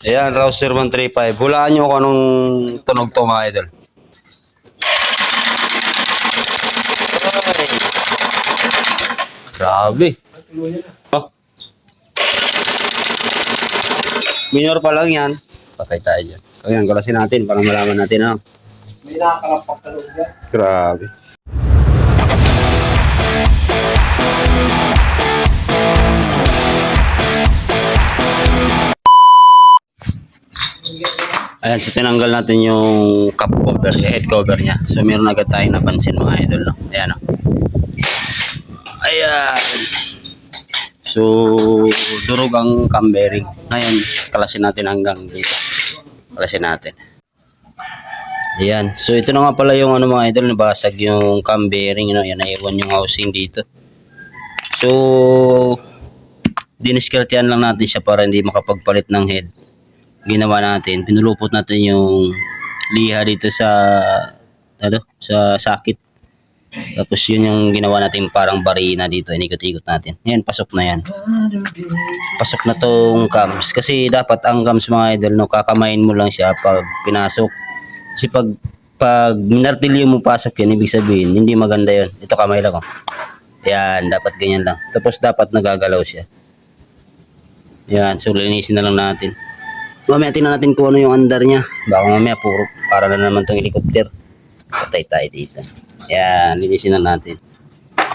Ayan, Rouser 135. Hulaan nyo kung anong tunog to mga idol. Ay. Grabe. Oh. Minor pa lang yan. Patay tayo dyan. Ayan, kalasin natin para malaman natin ano. May nakakalapak yan. Grabe. Ayan, so tinanggal natin yung cup cover, head cover niya. So meron agad tayong napansin mga idol. No? Ayan o. Ayan. So, durog ang cam bearing. Ngayon, kalasin natin hanggang dito. Kalasin natin. Ayan. So, ito na nga pala yung ano mga idol, nabasag yung cam bearing. You know? Yan, naiwan yung housing dito. So, diniskartehan lang natin siya para hindi makapagpalit ng head. Ginawa natin, pinulupot natin yung liha dito sa ano, sa sakit. Tapos yun yung ginawa natin parang barina dito, inikot-ikot natin. Yan, pasok na yan. Pasok na tong cams. Kasi dapat ang cams mga idol, no, kakamain mo lang siya pag pinasok. Kasi pag pag minartilyo mo pasok yan, ibig sabihin, hindi maganda yun. Ito kamay lang, oh. Yan, dapat ganyan lang. Tapos dapat nagagalaw siya. Yan, so linisin na lang natin. Mamaya tingnan natin kung ano yung andar niya. Baka mamaya puro para na naman tong helicopter. Patay tayo dito. Yan, linisin na natin.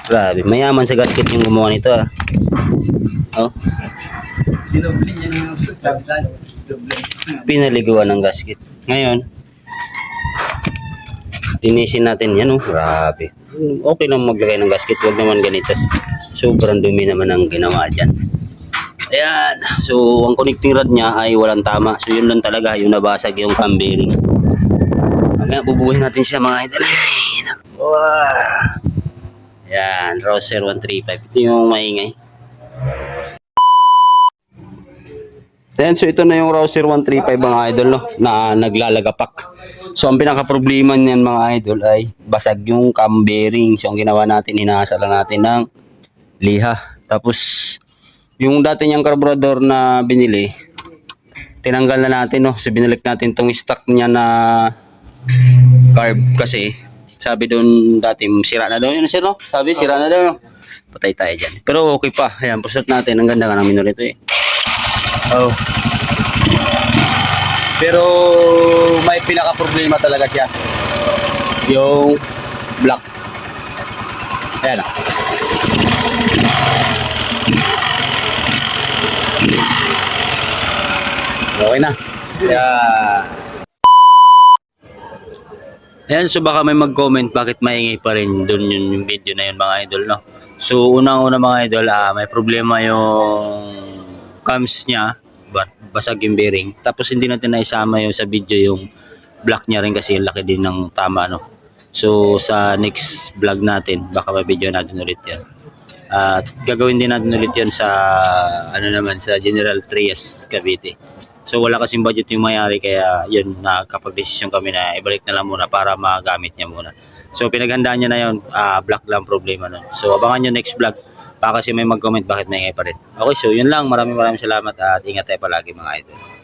Grabe, mayaman sa gasket yung gumawa nito ah. Oh, Dinoble niya ng sabi sa pinaliguan ng gasket. Ngayon, linisin natin yan oh. Grabe. Okay lang maglagay ng gasket, wag naman ganito. Sobrang dumi naman ang ginawa dyan. Ayan. So, ang connecting rod niya ay walang tama. So, yun lang talaga yung nabasag yung cam bearing. Mamaya bubuhin natin siya mga idol. Ay, naku. Ayan, Rouser 135. Ito yung maingay. Then, so ito na yung Rouser 135 mga idol no, na naglalagapak. So, ang pinaka problema niyan mga idol ay basag yung cam bearing. So, ang ginawa natin, hinahasa lang natin ng liha. Tapos, yung dati niyang carburetor na binili, tinanggal na natin no. So, binalik natin tong stock niya na carb kasi sabi doon dati sira na daw yun sir no? Sabi sira na daw no? Patay tayo dyan. Pero okay pa. Ayan, pusot natin. Ang ganda ka ng minor ito eh. Oh. Pero may pinaka problema talaga siya. Yung black. Ayan ah. Okay na. Yeah. Ayan, so baka may mag-comment bakit maingay pa rin doon yun yung video na yun mga idol, no? So, unang-una mga idol, ah, may problema yung cams niya, ba- basag yung bearing. Tapos hindi natin naisama yung sa video yung black niya rin kasi laki din ng tama, no? So, sa next vlog natin, baka may video natin ulit yan. At gagawin din natin ulit yan sa, ano naman, sa General Trias, Cavite. So wala kasing budget yung mayari kaya yun nakapag-desisyon kami na ibalik na lang muna para magamit niya muna. So pinaghandaan niya na yun, ah, black lang problema nun. So abangan nyo next vlog baka kasi may mag-comment bakit maingay pa rin. Okay, so yun lang. Maraming maraming salamat at ingat tayo palagi mga idol.